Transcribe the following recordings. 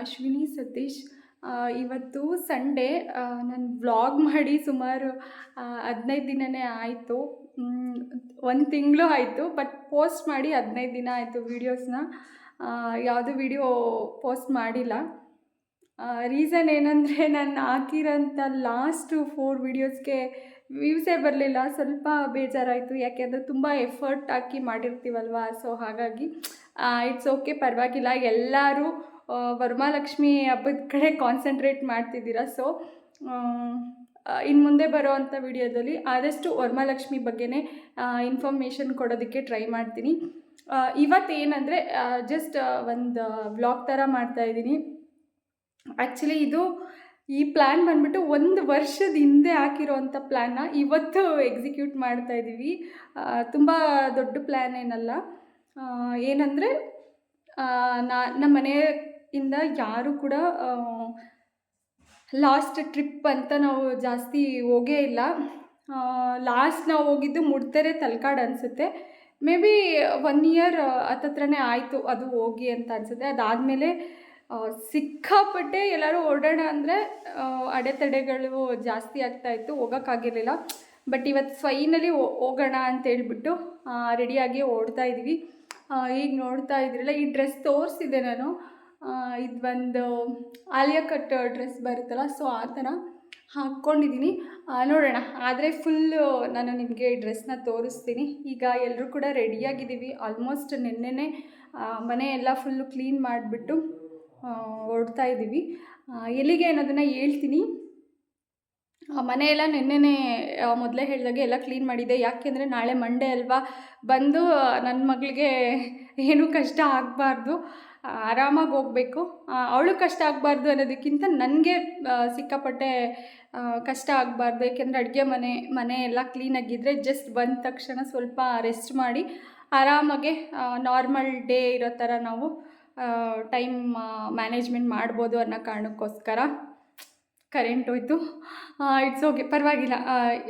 ಅಶ್ವಿನಿ ಸತೀಶ್ ಇವತ್ತು ಸಂಡೇ ನಾನು ವ್ಲಾಗ್ ಮಾಡಿ ಸುಮಾರು ಹದಿನೈದು ದಿನವೇ ಆಯಿತು. ಒಂದು ತಿಂಗಳು ಆಯಿತು, ಬಟ್ ಪೋಸ್ಟ್ ಮಾಡಿ ಹದಿನೈದು ದಿನ ಆಯಿತು ವೀಡಿಯೋಸ್ನ. ಯಾವುದು ವಿಡಿಯೋ ಪೋಸ್ಟ್ ಮಾಡಿಲ್ಲ. ರೀಸನ್ ಏನಂದರೆ ನಾನು ಹಾಕಿರೋಂಥ ಲಾಸ್ಟು ಫೋರ್ ವೀಡಿಯೋಸ್ಗೆ ವ್ಯೂಸೇ ಬರಲಿಲ್ಲ. ಸ್ವಲ್ಪ ಬೇಜಾರಾಯಿತು. ಯಾಕೆಂದರೆ ತುಂಬ ಎಫರ್ಟ್ ಹಾಕಿ ಮಾಡಿರ್ತೀವಲ್ವ? ಸೊ ಹಾಗಾಗಿ ಇಟ್ಸ್ ಓಕೆ ಪರವಾಗಿಲ್ಲ. ಎಲ್ಲರೂ ವರಮಹಾಲಕ್ಷ್ಮಿ ಹಬ್ಬದ ಕಡೆ ಕಾನ್ಸಂಟ್ರೇಟ್ ಮಾಡ್ತಿದ್ದೀರಾ? ಸೊ ಇನ್ನು ಮುಂದೆ ಬರೋ ಅಂಥ ವಿಡಿಯೋದಲ್ಲಿ ಆದಷ್ಟು ವರಮಹಾಲಕ್ಷ್ಮಿ ಬಗ್ಗೆನೇ ಇನ್ಫಾರ್ಮೇಷನ್ ಕೊಡೋದಕ್ಕೆ ಟ್ರೈ ಮಾಡ್ತೀನಿ. ಇವತ್ತೇನೆಂದರೆ ಜಸ್ಟ್ ಒಂದು ವ್ಲಾಗ್ ಥರ ಮಾಡ್ತಾಯಿದ್ದೀನಿ ಆ್ಯಕ್ಚುಲಿ ಇದು ಈ ಪ್ಲ್ಯಾನ್ ಬಂದ್ಬಿಟ್ಟು ಒಂದು ವರ್ಷದ ಹಿಂದೆ ಹಾಕಿರೋವಂಥ ಪ್ಲ್ಯಾನ್ನ ಇವತ್ತು ಎಕ್ಸಿಕ್ಯೂಟ್ ಮಾಡ್ತಾ ಇದ್ದೀವಿ ತುಂಬ ದೊಡ್ಡ ಪ್ಲ್ಯಾನ್ ಏನಲ್ಲ. ಏನಂದರೆ ನಾ ನಮ್ಮ ಮನೆಯಿಂದ ಯಾರು ಕೂಡ ಲಾಸ್ಟ್ ಟ್ರಿಪ್ ಅಂತ ನಾವು ಜಾಸ್ತಿ ಹೋಗೇ ಇಲ್ಲ. ಲಾಸ್ಟ್ ನಾವು ಹೋಗಿದ್ದು ಮುಡ್ತೆರೆ ತಲಕಾಡು ಅನಿಸುತ್ತೆ. ಮೇ ಬಿ ಒನ್ ಇಯರ್ ಹತ್ತತ್ರನೇ ಆಯಿತು ಅದು ಹೋಗಿ ಅಂತ ಅನಿಸುತ್ತೆ. ಅದಾದಮೇಲೆ ಸಿಕ್ಕಾಪಟ್ಟೆ ಎಲ್ಲರೂ ಓಡೋಣ ಅಂದರೆ ಅಡೆತಡೆಗಳು ಜಾಸ್ತಿ ಆಗ್ತಾಯಿತ್ತು ಹೋಗೋಕ್ಕಾಗಿರಲಿಲ್ಲ ಬಟ್ ಇವತ್ತು ಫೈನಲಿ ಹೋಗೋಣ ಅಂತ ಹೇಳ್ಬಿಟ್ಟು ರೆಡಿಯಾಗಿ ಓಡ್ತಾ ಇದ್ವಿ. ಈಗ ನೋಡ್ತಾ ಇದ್ರಲ್ಲ, ಈ ಡ್ರೆಸ್ ತೋರಿಸಿದೆ ನಾನು. ಇದು ಒಂದು ಆಲಿಯಾ ಕಟ್ ಡ್ರೆಸ್ ಬರುತ್ತಲ್ಲ, ಸೊ ಆ ಥರ ಹಾಕ್ಕೊಂಡಿದ್ದೀನಿ. ನೋಡೋಣ. ಆದರೆ ಫುಲ್ಲು ನಾನು ನಿಮಗೆ ಡ್ರೆಸ್ನ ತೋರಿಸ್ತೀನಿ. ಈಗ ಎಲ್ಲರೂ ಕೂಡ ರೆಡಿಯಾಗಿದ್ದೀವಿ. ಆಲ್ಮೋಸ್ಟ್ ನಿನ್ನೆನೇ ಮನೆ ಎಲ್ಲ ಫುಲ್ಲು ಕ್ಲೀನ್ ಮಾಡಿಬಿಟ್ಟು ಹೊರಡ್ತಾ ಇದ್ದೀವಿ. ಎಲ್ಲಿಗೆ ಅನ್ನೋದನ್ನು ಹೇಳ್ತೀನಿ. ಮನೆಯೆಲ್ಲ ನೆನ್ನೆನೇ ಮೊದಲೇ ಹೇಳಿದಾಗೆ ಎಲ್ಲ ಕ್ಲೀನ್ ಮಾಡಿದೆ. ಯಾಕೆಂದರೆ ನಾಳೆ ಮಂಡೇ ಅಲ್ವಾ? ಬಂದು ನನ್ನ ಮಗಳಿಗೆ ಏನೂ ಕಷ್ಟ ಆಗಬಾರ್ದು. ಆರಾಮಾಗಿ ಹೋಗಬೇಕು. ಅವಳು ಕಷ್ಟ ಆಗಬಾರ್ದು ಅನ್ನೋದಕ್ಕಿಂತ ನನಗೆ ಸಿಕ್ಕಾಪಟ್ಟೆ ಕಷ್ಟ ಆಗಬಾರ್ದು. ಯಾಕೆಂದರೆ ಅಡುಗೆ ಮನೆ ಮನೆ ಎಲ್ಲ ಕ್ಲೀನಾಗಿದ್ದರೆ ಜಸ್ಟ್ ಬಂದ ತಕ್ಷಣ ಸ್ವಲ್ಪ ರೆಸ್ಟ್ ಮಾಡಿ ಆರಾಮಾಗೆ ನಾರ್ಮಲ್ ಡೇ ಇರೋ ಥರ ನಾವು ಟೈಮ್ ಮ್ಯಾನೇಜ್ಮೆಂಟ್ ಮಾಡ್ಬೋದು ಅನ್ನೋ ಕಾರಣಕ್ಕೋಸ್ಕರ ಕರೆಂಟ್ ಹೋಯ್ತು. ಇಟ್ಸ್ ಓಕೆ ಪರವಾಗಿಲ್ಲ.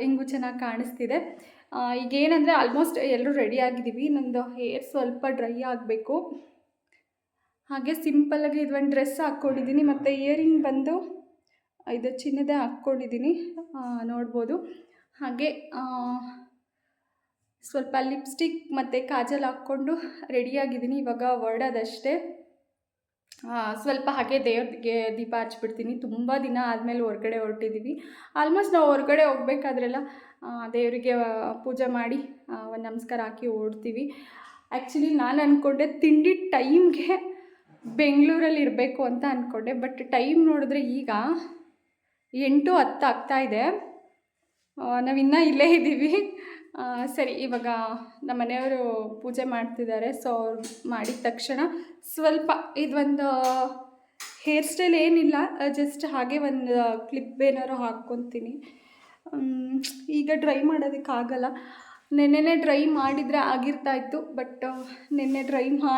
ಹೆಂಗೂ ಚೆನ್ನಾಗಿ ಕಾಣಿಸ್ತಿದೆ. ಈಗೇನಂದರೆ ಆಲ್ಮೋಸ್ಟ್ ಎಲ್ಲರೂ ರೆಡಿ ಆಗಿದ್ದೀವಿ. ನಂದು ಹೇರ್ ಸ್ವಲ್ಪ ಡ್ರೈ ಆಗಬೇಕು. ಹಾಗೆ ಸಿಂಪಲ್ಲಾಗಿ ಇದು ಒಂದು ಡ್ರೆಸ್ ಹಾಕ್ಕೊಂಡಿದ್ದೀನಿ ಮತ್ತು ಇಯರಿಂಗ್ ಬಂದು, ಇದು ಚಿನ್ನದೇ ಹಾಕ್ಕೊಂಡಿದ್ದೀನಿ ನೋಡ್ಬೋದು. ಹಾಗೆ ಸ್ವಲ್ಪ ಲಿಪ್ಸ್ಟಿಕ್ ಮತ್ತು ಕಾಜಲ್ ಹಾಕ್ಕೊಂಡು ರೆಡಿಯಾಗಿದ್ದೀನಿ ಇವಾಗ ಹೊರಡೋದಷ್ಟೇ ಸ್ವಲ್ಪ ಹಾಗೆ ದೇವ್ರಿಗೆ ದೀಪ ಹಚ್ಬಿಡ್ತೀನಿ. ತುಂಬ ದಿನ ಆದಮೇಲೆ ಹೊರಗಡೆ ಹೊರಟಿದ್ದೀವಿ ಆಲ್ಮೋಸ್ಟ್ ನಾವು ಹೊರಗಡೆ ಹೋಗ್ಬೇಕಾದ್ರೆಲ್ಲ ದೇವರಿಗೆ ಪೂಜೆ ಮಾಡಿ ಒಂದು ನಮಸ್ಕಾರ ಹಾಕಿ ಓಡ್ತೀವಿ. ಆ್ಯಕ್ಚುಲಿ ನಾನು ಅಂದ್ಕೊಂಡೆ ತಿಂಡಿ ಟೈಮ್ಗೆ ಬೆಂಗಳೂರಲ್ಲಿ ಇರಬೇಕು ಅಂತ ಅಂದ್ಕೊಂಡೆ ಬಟ್ ಟೈಮ್ ನೋಡಿದ್ರೆ ಈಗ ಎಂಟು ಹತ್ತು ಆಗ್ತಾ ಇದೆ. ನಾವಿನ್ನೂ ಇಲ್ಲೇ ಇದ್ದೀವಿ. ಸರಿ, ಇವಾಗ ನಮ್ಮ ಮನೆಯವರು ಪೂಜೆ ಮಾಡ್ತಿದ್ದಾರೆ, ಸೊ ಅವ್ರು ಮಾಡಿದ ತಕ್ಷಣ ಸ್ವಲ್ಪ ಇದೊಂದು ಹೇರ್ ಸ್ಟೈಲ್ ಏನಿಲ್ಲ, ಜಸ್ಟ್ ಹಾಗೆ ಒಂದು ಕ್ಲಿಪ್ ಏನಾದ್ರು ಹಾಕ್ಕೊತೀನಿ. ಈಗ ಡ್ರೈ ಮಾಡೋದಕ್ಕಾಗಲ್ಲ ನೆನ್ನೆನೇ ಡ್ರೈ ಮಾಡಿದರೆ ಆಗಿರ್ತಾ ಇತ್ತು, ಬಟ್ ನೆನ್ನೆ ಡ್ರೈ ಮಾ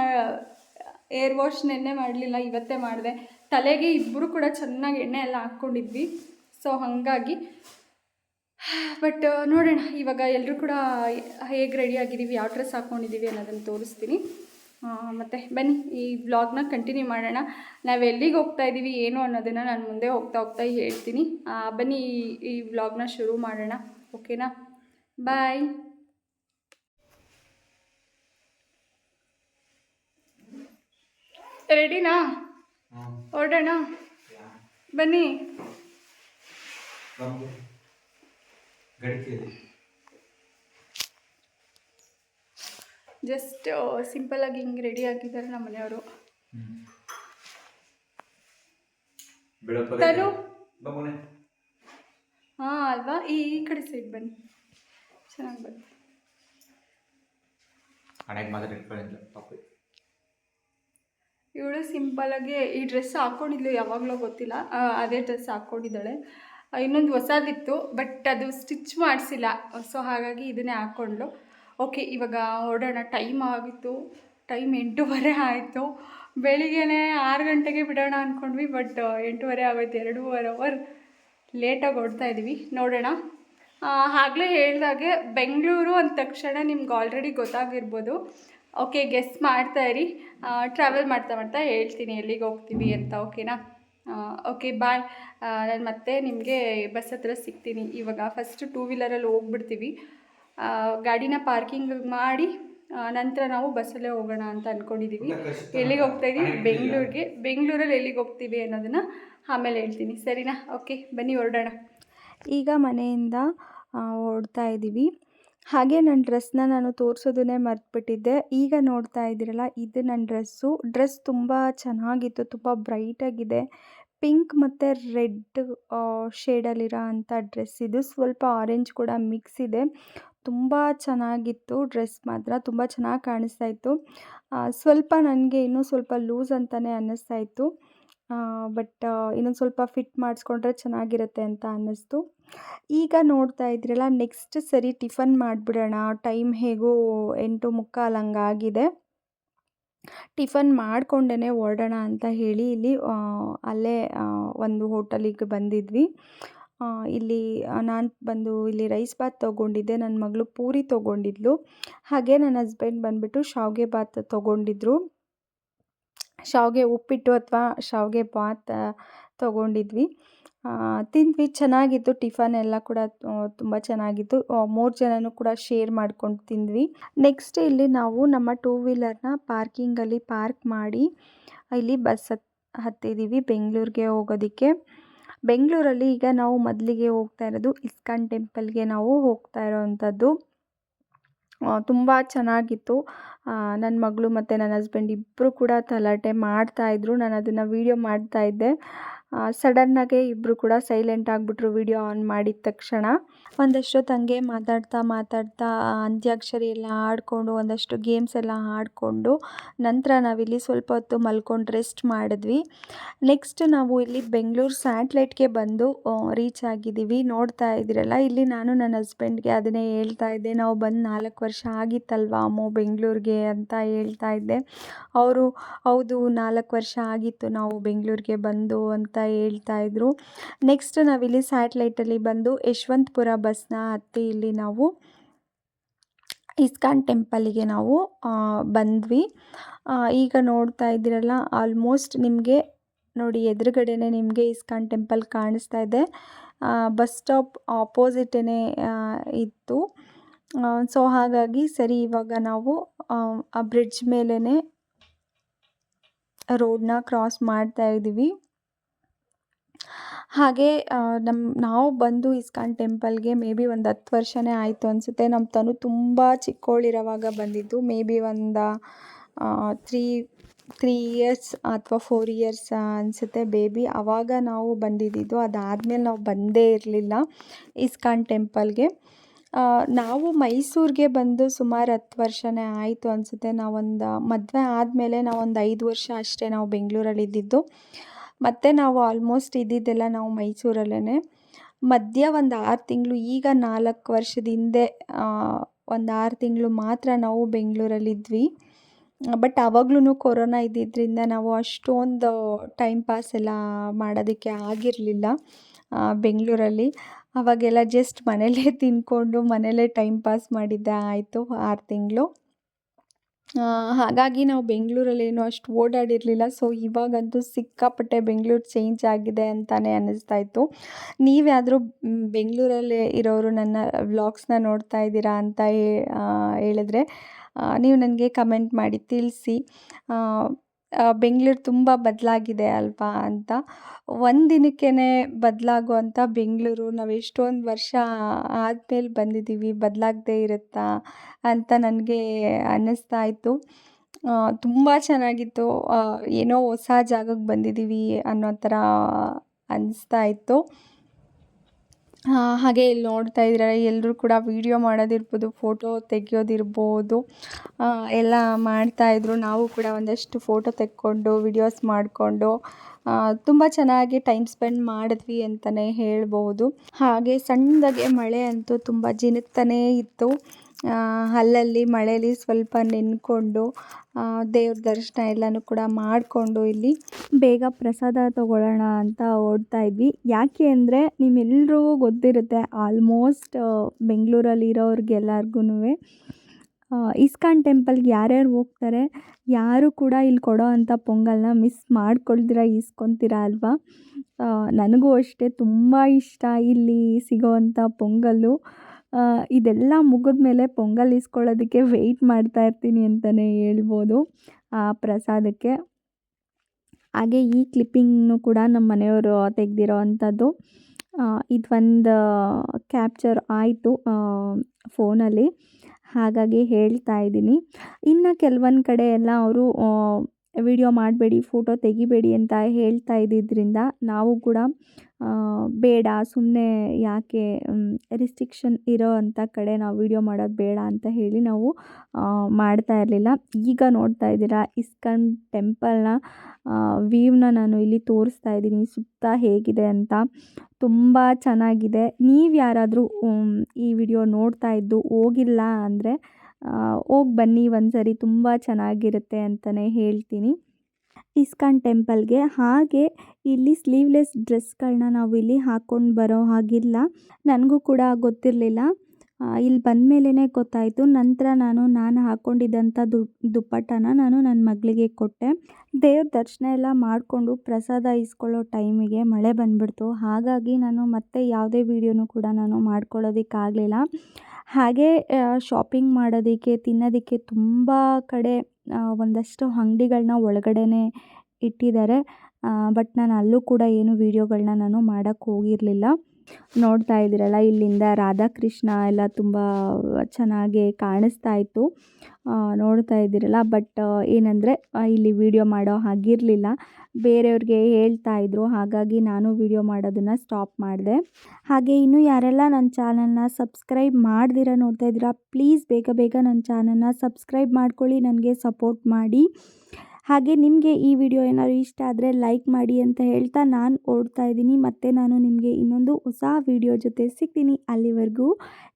ಏರ್ ವಾಶ್ ನೆನ್ನೆ ಮಾಡಲಿಲ್ಲ, ಇವತ್ತೇ ಮಾಡಿದೆ. ತಲೆಗೆ ಇಬ್ಬರು ಕೂಡ ಚೆನ್ನಾಗಿ ಎಣ್ಣೆ ಎಲ್ಲ ಹಾಕ್ಕೊಂಡಿದ್ವಿ. ಸೊ ಹಾಗಾಗಿ ಬಟ್ ನೋಡೋಣ. ಇವಾಗ ಎಲ್ಲರೂ ಕೂಡ ಹೇಗೆ ರೆಡಿ ಆಗಿದ್ದೀವಿ, ಯಾವ ಡ್ರೆಸ್ ಹಾಕ್ಕೊಂಡಿದ್ದೀವಿ ಅನ್ನೋದನ್ನು ತೋರಿಸ್ತೀನಿ. ಮತ್ತು ಬನ್ನಿ, ಈ ವ್ಲಾಗ್ನ ಕಂಟಿನ್ಯೂ ಮಾಡೋಣ. ನಾವು ಎಲ್ಲಿಗೆ ಹೋಗ್ತಾ ಇದ್ದೀವಿ ಏನು ಅನ್ನೋದನ್ನು ನಾನು ಮುಂದೆ ಹೋಗ್ತಾ ಹೋಗ್ತಾ ಹೇಳ್ತೀನಿ. ಬನ್ನಿ, ಈ- ವ್ಲಾಗ್ನ ಶುರು ಮಾಡೋಣ. ಓಕೆನಾ ಬಾಯ್ ರೆಡಿನಾ? ಹೊರಡೋಣ. ಬನ್ನಿ. ಜಸ್ಟ್ ಸಿಂಪಲ್ ಸಿಂಪಲಾಗಿ ಹಿಂಗೆ ರೆಡಿ ಆಗಿದ್ದಾರೆ ನಮ್ಮ ಮನೆಯವರು. ತನು? ಹಾಂ ಅಲ್ವಾ? ಈ ಈ ಕಡೆ ಸೈಡ್ ಬನ್ನಿ. ಚೆನ್ನಾಗಿ ಬನ್ನಿ. ಹಣೆಗೆ ಮಾತ್ರ ಇಟ್ಕೊಂಡಿಲ್ಲ ಪಾಪ. ಇವಳು ಸಿಂಪಲಾಗಿ ಈ ಡ್ರೆಸ್ ಹಾಕ್ಕೊಂಡಿದ್ಲು ಯಾವಾಗಲೂ ಗೊತ್ತಿಲ್ಲ. ಅದೇ ಡ್ರೆಸ್ ಹಾಕ್ಕೊಂಡಿದ್ದಾಳೆ ಇನ್ನೊಂದು ಹೊಸದಿತ್ತು ಬಟ್ ಅದು ಸ್ಟಿಚ್ ಮಾಡಿಸಿಲ್ಲ. ಸೊ ಹಾಗಾಗಿ ಇದನ್ನೇ ಹಾಕ್ಕೊಂಡ್ಲು ಓಕೆ ಇವಾಗ ಹೊರಡೋಣ ಟೈಮ್ ಆಗಿತ್ತು. ಟೈಮ್ ಎಂಟೂವರೆ ಆಯಿತು. ಬೆಳಿಗ್ಗೆ ಆರು ಗಂಟೆಗೆ ಬಿಡೋಣ ಅಂದ್ಕೊಂಡ್ವಿ ಬಟ್ ಎಂಟೂವರೆ ಆಗೋಯ್ತು. ಎರಡೂವರೆ ಅವರ್ ಲೇಟಾಗಿ ಹೊಡ್ತಾ ಇದ್ದೀವಿ ನೋಡೋಣ. ಆಗಲೇ ಹೇಳ್ದಾಗೆ, ಬೆಂಗಳೂರು ಅಂದ ತಕ್ಷಣ ನಿಮ್ಗೆ ಆಲ್ರೆಡಿ ಗೊತ್ತಾಗಿರ್ಬೋದು. ಓಕೆ ಗೆಸ್ ಮಾಡ್ತಾ ಇರಿ. ಟ್ರಾವೆಲ್ ಮಾಡ್ತಾ ಮಾಡ್ತಾ ಹೇಳ್ತೀನಿ ಎಲ್ಲಿಗೆ ಹೋಗ್ತೀವಿ ಅಂತ ಓಕೆನಾ ಓಕೆ ಬಾಯ್ ನಾನು ಮತ್ತೆ ನಿಮಗೆ ಬಸ್ ಹತ್ರ ಸಿಗ್ತೀನಿ. ಇವಾಗ ಫಸ್ಟ್ ಟೂ ವೀಲರಲ್ಲಿ ಹೋಗ್ಬಿಡ್ತೀವಿ. ಗಾಡಿನ ಪಾರ್ಕಿಂಗ್ ಮಾಡಿ ನಂತರ ನಾವು ಬಸ್ಸಲ್ಲೇ ಹೋಗೋಣ ಅಂತ ಅಂದ್ಕೊಂಡಿದ್ದೀವಿ ಎಲ್ಲಿಗೆ ಹೋಗ್ತಾ ಇದ್ದೀವಿ? ಬೆಂಗಳೂರಿಗೆ. ಬೆಂಗಳೂರಲ್ಲಿ ಎಲ್ಲಿಗೆ ಹೋಗ್ತೀವಿ ಅನ್ನೋದನ್ನು ಆಮೇಲೆ ಹೇಳ್ತೀನಿ. ಸರಿನಾ? ಓಕೆ ಬನ್ನಿ ಹೊರಡೋಣ. ಈಗ ಮನೆಯಿಂದ ಓಡ್ತಾ ಇದ್ದೀವಿ ಹಾಗೆ ನನ್ನ ಡ್ರೆಸ್ನ ನಾನು ತೋರಿಸೋದನ್ನೇ ಮರ್ತ್ಬಿಟ್ಟಿದ್ದೆ. ಈಗ ನೋಡ್ತಾ ಇದ್ದೀರಲ್ಲ, ಇದು ನನ್ನ ಡ್ರೆಸ್ಸು. ಡ್ರೆಸ್ ತುಂಬ ಚೆನ್ನಾಗಿತ್ತು, ತುಂಬ ಬ್ರೈಟಾಗಿದೆ ಪಿಂಕ್ ಮತ್ತು ರೆಡ್ ಶೇಡಲ್ಲಿರೋ ಅಂಥ ಡ್ರೆಸ್ ಇದು. ಸ್ವಲ್ಪ ಆರೆಂಜ್ ಕೂಡ ಮಿಕ್ಸ್ ಇದೆ. ತುಂಬ ಚೆನ್ನಾಗಿತ್ತು ಡ್ರೆಸ್ ಮಾತ್ರ. ತುಂಬ ಚೆನ್ನಾಗಿ ಕಾಣಿಸ್ತಾ ಇತ್ತು. ಸ್ವಲ್ಪ ನನಗೆ ಇನ್ನೂ ಸ್ವಲ್ಪ ಲೂಸ್ ಅಂತಲೇ ಅನ್ನಿಸ್ತಾ ಇತ್ತು. ಬಟ್ ಇನ್ನೊಂದು ಸ್ವಲ್ಪ ಫಿಟ್ ಮಾಡಿಸ್ಕೊಂಡ್ರೆ ಚೆನ್ನಾಗಿರುತ್ತೆ ಅಂತ ಅನ್ನಿಸ್ತು. ಈಗ ನೋಡ್ತಾ ಇದ್ರಲ್ಲ ನೆಕ್ಸ್ಟ್ ಸರಿ ಟಿಫನ್ ಮಾಡಿಬಿಡೋಣ. ಟೈಮ್ ಹೇಗೂ ಎಂಟು ಮುಕ್ಕಾಲು ಹಂಗಾಗಿದೆ. ಟಿಫನ್ ಮಾಡಿಕೊಂಡೇ ಹೊರಡೋಣ ಅಂತ ಹೇಳಿ ಇಲ್ಲಿ ಅಲ್ಲೇ ಒಂದು ಹೋಟೆಲಿಗೆ ಬಂದಿದ್ವಿ. ಇಲ್ಲಿ ನಾನು ಬಂದು ಇಲ್ಲಿ ರೈಸ್ ಬಾತ್ ತೊಗೊಂಡಿದ್ದೆ. ನನ್ನ ಮಗಳು ಪೂರಿ ತೊಗೊಂಡಿದ್ಲು. ಹಾಗೆ ನನ್ನ ಹಸ್ಬೆಂಡ್ ಬಂದುಬಿಟ್ಟು ಶಾವಿಗೆ ಬಾತ್ ತೊಗೊಂಡಿದ್ರು. ಶಾವಿಗೆ ಉಪ್ಪಿಟ್ಟು ಅಥವಾ ಶಾವಿಗೆ ಬಾತ್ ತೊಗೊಂಡಿದ್ವಿ. ತಿಂದ್ವಿ. ಚೆನ್ನಾಗಿತ್ತು. ಟಿಫನ್ ಎಲ್ಲ ಕೂಡ ತುಂಬ ಚೆನ್ನಾಗಿತ್ತು. ಮೂರು ಜನನೂ ಕೂಡ ಶೇರ್ ಮಾಡ್ಕೊಂಡು ತಿಂದ್ವಿ. ನೆಕ್ಸ್ಟ್ ಇಲ್ಲಿ ನಾವು ನಮ್ಮ ಟೂ ವೀಲರ್ನ ಪಾರ್ಕಿಂಗಲ್ಲಿ ಪಾರ್ಕ್ ಮಾಡಿ, ಇಲ್ಲಿ ಬಸ್ ಹತ್ ಹತ್ತಿದ್ದೀವಿ ಬೆಂಗಳೂರಿಗೆ ಹೋಗೋದಕ್ಕೆ. ಬೆಂಗಳೂರಲ್ಲಿ ಈಗ ನಾವು ಮೊದಲಿಗೆ ಹೋಗ್ತಾ ಇರೋದು ಇಸ್ಕಾನ್ ಟೆಂಪಲ್ಗೆ ನಾವು ಹೋಗ್ತಾ ಇರೋವಂಥದ್ದು. ತುಂಬ ಚೆನ್ನಾಗಿತ್ತು. ನನ್ನ ಮಗಳು ಮತ್ತು ನನ್ನ ಹಸ್ಬೆಂಡ್ ಇಬ್ಬರು ಕೂಡ ತಲಾಟೆ ಮಾಡ್ತಾಯಿದ್ರು ನಾನು ಅದನ್ನು ವೀಡಿಯೋ ಮಾಡ್ತಾಯಿದ್ದೆ ಸಡನ್ನಾಗೆ ಇಬ್ಬರು ಕೂಡ ಸೈಲೆಂಟ್ ಆಗಿಬಿಟ್ರು ವೀಡಿಯೋ ಆನ್ ಮಾಡಿದ ತಕ್ಷಣ. ಒಂದಷ್ಟು ತಂಗೆ ಮಾತಾಡ್ತಾ ಮಾತಾಡ್ತಾ ಅಂತ್ಯಾಕ್ಷರಿ ಎಲ್ಲ ಆಡಿಕೊಂಡು, ಒಂದಷ್ಟು ಗೇಮ್ಸ್ ಎಲ್ಲ ಆಡಿಕೊಂಡು ನಂತರ ನಾವಿಲ್ಲಿ ಸ್ವಲ್ಪ ಹೊತ್ತು ಮಲ್ಕೊಂಡು ರೆಸ್ಟ್ ಮಾಡಿದ್ವಿ. ನೆಕ್ಸ್ಟ್ ನಾವು ಇಲ್ಲಿ ಬೆಂಗಳೂರು ಸ್ಯಾಟ್ಲೈಟ್ಗೆ ಬಂದು ರೀಚ್ ಆಗಿದ್ದೀವಿ. ನೋಡ್ತಾ ಇದ್ದೀರಲ್ಲ, ಇಲ್ಲಿ ನಾನು ನನ್ನ ಹಸ್ಬೆಂಡ್ಗೆ ಅದನ್ನೇ ಹೇಳ್ತಾ ಇದ್ದೆ. ನಾವು ಬಂದು ನಾಲ್ಕು ವರ್ಷ ಆಗಿತ್ತಲ್ವಾ ಅಮ್ಮು ಬೆಂಗಳೂರಿಗೆ ಅಂತ ಹೇಳ್ತಾ ಇದ್ದೆ. ಅವರು, ಹೌದು, ನಾಲ್ಕು ವರ್ಷ ಆಗಿತ್ತು ನಾವು ಬೆಂಗಳೂರಿಗೆ ಬಂದು ಅಂತ ಹೇಳ್ತಾ ಇದ್ರು. ನೆಕ್ಸ್ಟ್ ನಾವಿಲ್ಲಿ ಸ್ಯಾಟ್ಲೈಟಲ್ಲಿ ಬಂದು ಯಶವಂತಪುರ ಬಸ್ನ ಹತ್ತಿ ಇಲ್ಲಿ ನಾವು ಇಸ್ಕಾನ್ ಟೆಂಪಲ್ಲಿಗೆ ನಾವು ಬಂದ್ವಿ. ಈಗ ನೋಡ್ತಾ ಇದ್ದೀರಲ್ಲ ಆಲ್ಮೋಸ್ಟ್ ನಿಮಗೆ ನೋಡಿ ಎದುರುಗಡೆನೆ ನಿಮಗೆ ಇಸ್ಕಾನ್ ಟೆಂಪಲ್ ಕಾಣಿಸ್ತಾ ಇದೆ. ಬಸ್ ಸ್ಟಾಪ್ ಆಪೋಸಿಟೇ ಇತ್ತು. ಸೊ ಹಾಗಾಗಿ ಸರಿ ಇವಾಗ ನಾವು ಆ, ಬ್ರಿಡ್ಜ್ ಮೇಲೇ ರೋಡ್ನ ಕ್ರಾಸ್ ಮಾಡ್ತಾ ಇದ್ದೀವಿ ಹಾಗೆ ನಮ್ಮ ನಾವು ಬಂದು ಇಸ್ಕಾನ್ ಟೆಂಪಲ್ಗೆ ಮೇ ಬಿ ಒಂದು ಹತ್ತು ವರ್ಷನೇ ಆಯಿತು ಅನಿಸುತ್ತೆ. ನಮ್ಮ ತನು ತುಂಬ ಚಿಕ್ಕೋಳಿರೋವಾಗ ಬಂದಿದ್ದು. ಮೇ ಬಿ ಒಂದು ತ್ರೀ ತ್ರೀ ಇಯರ್ಸ್ ಅಥವಾ ಫೋರ್ ಇಯರ್ಸ್ ಅನಿಸುತ್ತೆ ಬೇಬಿ. ಆವಾಗ ನಾವು ಬಂದಿದ್ದಿದ್ದು. ಅದಾದಮೇಲೆ ನಾವು ಬಂದೇ ಇರಲಿಲ್ಲ ಇಸ್ಕಾನ್ ಟೆಂಪಲ್ಗೆ. ನಾವು ಮೈಸೂರಿಗೆ ಬಂದು ಸುಮಾರು ಹತ್ತು ವರ್ಷನೇ ಆಯಿತು ಅನಿಸುತ್ತೆ. ನಾವೊಂದು, ಮದುವೆ ಆದಮೇಲೆ ನಾವೊಂದು ಐದು ವರ್ಷ ಅಷ್ಟೇ ನಾವು ಬೆಂಗಳೂರಲ್ಲಿ ಇದ್ದಿದ್ದು ಮತ್ತು ನಾವು ಆಲ್ಮೋಸ್ಟ್ ಇದ್ದಿದ್ದೆಲ್ಲ ನಾವು ಮೈಸೂರಲ್ಲೇ ಮಧ್ಯ ಒಂದು ಆರು ತಿಂಗಳು, ಈಗ ನಾಲ್ಕು ವರ್ಷದ ಹಿಂದೆ ಒಂದು ಆರು ತಿಂಗಳು ಮಾತ್ರ ನಾವು ಬೆಂಗಳೂರಲ್ಲಿದ್ವಿ ಬಟ್ ಆವಾಗ್ಲೂ ಕೊರೋನಾ ಇದ್ದಿದ್ದರಿಂದ ನಾವು ಅಷ್ಟೊಂದು ಟೈಮ್ ಪಾಸ್ ಎಲ್ಲ ಮಾಡೋದಕ್ಕೆ ಆಗಿರಲಿಲ್ಲ ಬೆಂಗಳೂರಲ್ಲಿ. ಅವಾಗೆಲ್ಲ ಜಸ್ಟ್ ಮನೇಲೇ ತಿಂದ್ಕೊಂಡು ಮನೇಲೇ ಟೈಮ್ ಪಾಸ್ ಮಾಡಿದ್ದೆ, ಆಯಿತು ಆರು ತಿಂಗಳು. ಹಾಗಾಗಿ ನಾವು ಬೆಂಗಳೂರಲ್ಲೇನು ಅಷ್ಟು ಓಡಾಡಿರಲಿಲ್ಲ. ಸೊ ಇವಾಗಂತೂ ಸಿಕ್ಕಾಪಟ್ಟೆ ಬೆಂಗಳೂರು ಚೇಂಜ್ ಆಗಿದೆ ಅಂತಲೇ ಅನ್ನಿಸ್ತಾ ಇತ್ತು. ನೀವ್ಯಾದರೂ ಬೆಂಗಳೂರಲ್ಲೇ ಇರೋರು ನನ್ನ ವ್ಲಾಗ್ಸ್ನ ನೋಡ್ತಾ ಇದ್ದೀರಾ ಅಂತ ಹೇಳಿದ್ರೆ ನೀವು ನನಗೆ ಕಮೆಂಟ್ ಮಾಡಿ, ತಿಳಿಸಿ. ಬೆಂಗಳೂರು ತುಂಬ ಬದಲಾಗಿದೆ ಅಲ್ವಾ ಅಂತ. ಒಂದು ದಿನಕ್ಕೇ ಬದಲಾಗುವಂಥ ಬೆಂಗಳೂರು, ನಾವು ಎಷ್ಟೊಂದು ವರ್ಷ ಆದಮೇಲೆ ಬಂದಿದ್ದೀವಿ ಬದಲಾಗದೇ ಇರುತ್ತಾ ಅಂತ ನನಗೆ ಅನ್ನಿಸ್ತಾ ಇತ್ತು. ತುಂಬ ಚೆನ್ನಾಗಿತ್ತು. ಏನೋ ಹೊಸ ಜಾಗಕ್ಕೆ ಬಂದಿದ್ದೀವಿ ಅನ್ನೋ ಥರ ಅನ್ನಿಸ್ತಾ ಇತ್ತು. ಹಾಗೆ ಇಲ್ಲಿ ನೋಡ್ತಾ ಇದ್ದಾರೆ, ಎಲ್ಲರೂ ಕೂಡ ವೀಡಿಯೋ ಮಾಡೋದಿರ್ಬೋದು ಫೋಟೋ ತೆಗಿಯೋದಿರ್ಬೋದು. ಎಲ್ಲ ಮಾಡ್ತಾಯಿದ್ರು ನಾವು ಕೂಡ ಒಂದಷ್ಟು ಫೋಟೋ ತೆಕ್ಕೊಂಡು ವಿಡಿಯೋಸ್ ಮಾಡಿಕೊಂಡು ತುಂಬ ಚೆನ್ನಾಗಿ ಟೈಮ್ ಸ್ಪೆಂಡ್ ಮಾಡಿದ್ವಿ ಅಂತಲೇ ಹೇಳ್ಬೋದು. ಹಾಗೆ ಸಣ್ಣದಾಗೆ ಮಳೆ ಅಂತೂ ತುಂಬ ಜಿನುಗ್ತಾನೇ ಇತ್ತು. ಅಲ್ಲಲ್ಲಿ ಮಳೇಲಿ ಸ್ವಲ್ಪ ನೆನ್ಕೊಂಡು ದೇವ್ರ ದರ್ಶನ ಎಲ್ಲನೂ ಕೂಡ ಮಾಡಿಕೊಂಡು ಇಲ್ಲಿ ಬೇಗ ಪ್ರಸಾದ ತಗೊಳ್ಳೋಣ ಅಂತ ಓಡ್ತಾ ಇದ್ವಿ. ಯಾಕೆ ಅಂದರೆ ನಿಮ್ಮೆಲ್ರಿಗೂ ಗೊತ್ತಿರುತ್ತೆ ಆಲ್ಮೋಸ್ಟ್ ಬೆಂಗಳೂರಲ್ಲಿ ಇರೋರಿಗೆಲ್ಲರ್ಗೂ ಇಸ್ಕಾನ್ ಟೆಂಪಲ್ಗೆ ಯಾರ್ಯಾರು ಹೋಗ್ತಾರೆ, ಯಾರು ಕೂಡ ಇಲ್ಲಿ ಕೊಡೋ ಅಂಥ ಪೊಂಗಲ್ನ ಮಿಸ್ ಮಾಡ್ಕೊಳ್ದಿರ, ಈಸ್ಕೊತೀರಾ ಅಲ್ವಾ? ನನಗೂ ಅಷ್ಟೇ, ತುಂಬ ಇಷ್ಟ ಇಲ್ಲಿ ಸಿಗೋವಂಥ ಪೊಂಗಲ್ಲು. ಇದೆಲ್ಲ ಮುಗಿದ ಮೇಲೆ ಪೊಂಗಲ್ ಇಸ್ಕೊಳ್ಳೋದಕ್ಕೆ ವೆಯ್ಟ್ ಮಾಡ್ತಾ ಇರ್ತೀನಿ ಅಂತಲೇ ಹೇಳ್ಬೋದು ಆ ಪ್ರಸಾದಕ್ಕೆ. ಹಾಗೆ ಈ ಕ್ಲಿಪ್ಪಿಂಗ್ನು ಕೂಡ ನಮ್ಮ ಮನೆಯವರು ತೆಗೆದಿರೋ ಅಂಥದ್ದು. ಇದು ಒಂದು ಕ್ಯಾಪ್ಚರ್ ಆಯಿತು ಫೋನಲ್ಲಿ ಹಾಗಾಗಿ ಹೇಳ್ತಾ ಇದ್ದೀನಿ. ಇನ್ನು ಕೆಲವೊಂದು ಕಡೆ ಎಲ್ಲ ಅವರು ವಿಡಿಯೋ ಮಾಡಬೇಡಿ, ಫೋಟೋ ತೆಗಿಬೇಡಿ ಅಂತ ಹೇಳ್ತಾ ಇದ್ದಿದ್ದರಿಂದ ನಾವು ಕೂಡ ಬೇಡ ಸುಮ್ಮನೆ ಯಾಕೆ ರಿಸ್ಟ್ರಿಕ್ಷನ್ ಇರೋ ಅಂಥ ಕಡೆ ನಾವು ವಿಡಿಯೋ ಮಾಡೋದು ಬೇಡ ಅಂತ ಹೇಳಿ ನಾವು ಮಾಡ್ತಾ ಇರಲಿಲ್ಲ. ಈಗ ನೋಡ್ತಾ ಇದ್ದೀರಾ, ಇಸ್ಕನ್ ಟೆಂಪಲ್ನ ವ್ಯೂವ್ನ ನಾನು ಇಲ್ಲಿ ತೋರಿಸ್ತಾ ಇದ್ದೀನಿ, ಸುತ್ತ ಹೇಗಿದೆ ಅಂತ. ತುಂಬ ಚೆನ್ನಾಗಿದೆ. ನೀವು ಯಾರಾದರೂ ಈ ವಿಡಿಯೋ ನೋಡ್ತಾ ಇದ್ದು ಹೋಗಿಲ್ಲ ಅಂದರೆ ಹೋಗಿ ಬನ್ನಿ ಒಂದು ಸರಿ ತುಂಬ ಚೆನ್ನಾಗಿರುತ್ತೆ ಅಂತಲೇ ಹೇಳ್ತೀನಿ. ಇಸ್ಕಾನ್ ಟೆಂಪಲ್ಗೆ. ಹಾಗೆ ಇಲ್ಲಿ ಸ್ಲೀವ್ಲೆಸ್ ಡ್ರೆಸ್ಗಳನ್ನ ನಾವು ಇಲ್ಲಿ ಹಾಕ್ಕೊಂಡು ಬರೋ ಹಾಗಿಲ್ಲ. ನನಗೂ ಕೂಡ ಗೊತ್ತಿರಲಿಲ್ಲ. ಇಲ್ಲಿ ಬಂದಮೇಲೇ ಗೊತ್ತಾಯಿತು. ನಂತರ ನಾನು ನಾನು ಹಾಕ್ಕೊಂಡಿದ್ದಂಥ ದು, ದುಪ್ಪಟ್ಟನ ನಾನು ನನ್ನ ಮಗಳಿಗೆ ಕೊಟ್ಟೆ. ದೇವ್ರ ದರ್ಶನ ಎಲ್ಲ ಮಾಡಿಕೊಂಡು ಪ್ರಸಾದ ಇಸ್ಕೊಳ್ಳೋ ಟೈಮಿಗೆ ಮಳೆ ಬಂದ್ಬಿಡ್ತು. ಹಾಗಾಗಿ ನಾನು ಮತ್ತೆ ಯಾವುದೇ ವೀಡಿಯೋನೂ ಕೂಡ ನಾನು ಮಾಡ್ಕೊಳ್ಳೋದಕ್ಕಾಗಲಿಲ್ಲ. ಹಾಗೆ ಶಾಪಿಂಗ್ ಮಾಡೋದಕ್ಕೆ, ತಿನ್ನೋದಕ್ಕೆ ತುಂಬ ಕಡೆ ಒಂದಷ್ಟು ಅಂಗಡಿಗಳನ್ನ ಒಳಗಡೆನೇ ಇಟ್ಟಿದ್ದಾರೆ. ಬಟ್ ನಾನು ಅಲ್ಲೂ ಕೂಡ ಏನು ವೀಡಿಯೋಗಳನ್ನ ನಾನು ಮಾಡೋಕ್ಕೆ ನೋಡ್ತಾ ಇದ್ದೀರಲ್ಲ, ಇಲ್ಲಿಂದ ರಾಧಾಕೃಷ್ಣ ಎಲ್ಲ ತುಂಬ ಚೆನ್ನಾಗಿ ಕಾಣಿಸ್ತಾ ಇತ್ತು. ನೋಡ್ತಾ ಇದ್ದೀರಲ್ಲ, ಬಟ್ ಏನಂದರೆ ಇಲ್ಲಿ ವೀಡಿಯೋ ಮಾಡೋ ಹಾಗಿರಲಿಲ್ಲ. ಬೇರೆಯವ್ರಿಗೆ ಹೇಳ್ತಾ ಇದ್ರು, ಹಾಗಾಗಿ ನಾನು ವೀಡಿಯೋ ಮಾಡೋದನ್ನು ಸ್ಟಾಪ್ ಮಾಡಿದೆ. ಹಾಗೆ ಇನ್ನೂ ಯಾರೆಲ್ಲ ನನ್ನ ಚಾನಲ್ನ ಸಬ್ಸ್ಕ್ರೈಬ್ ಮಾಡ್ದಿರ, ನೋಡ್ತಾ ಇದ್ದೀರಾ ಪ್ಲೀಸ್ ಬೇಗ ಬೇಗ ನನ್ನ ಚಾನಲ್ನ ಸಬ್ಸ್ಕ್ರೈಬ್ ಮಾಡ್ಕೊಳ್ಳಿ, ನನಗೆ ಸಪೋರ್ಟ್ ಮಾಡಿ. ಹಾಗೆ ನಿಮಗೆ ಈ ವಿಡಿಯೋ ಏನಾದರೂ ಇಷ್ಟ ಆದರೆ ಲೈಕ್ ಮಾಡಿ ಅಂತ ಹೇಳ್ತಾ ನಾನು ಓಡ್ತಾ ಇದ್ದೀನಿ. ಮತ್ತು ನಾನು ನಿಮಗೆ ಇನ್ನೊಂದು ಹೊಸ ವಿಡಿಯೋ ಜೊತೆ ಸಿಗ್ತೀನಿ. ಅಲ್ಲಿವರೆಗೂ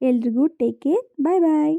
ಎಲ್ರಿಗೂ ಟೇಕ್ ಕೇರ್ ಬಾಯ್ ಬಾಯ್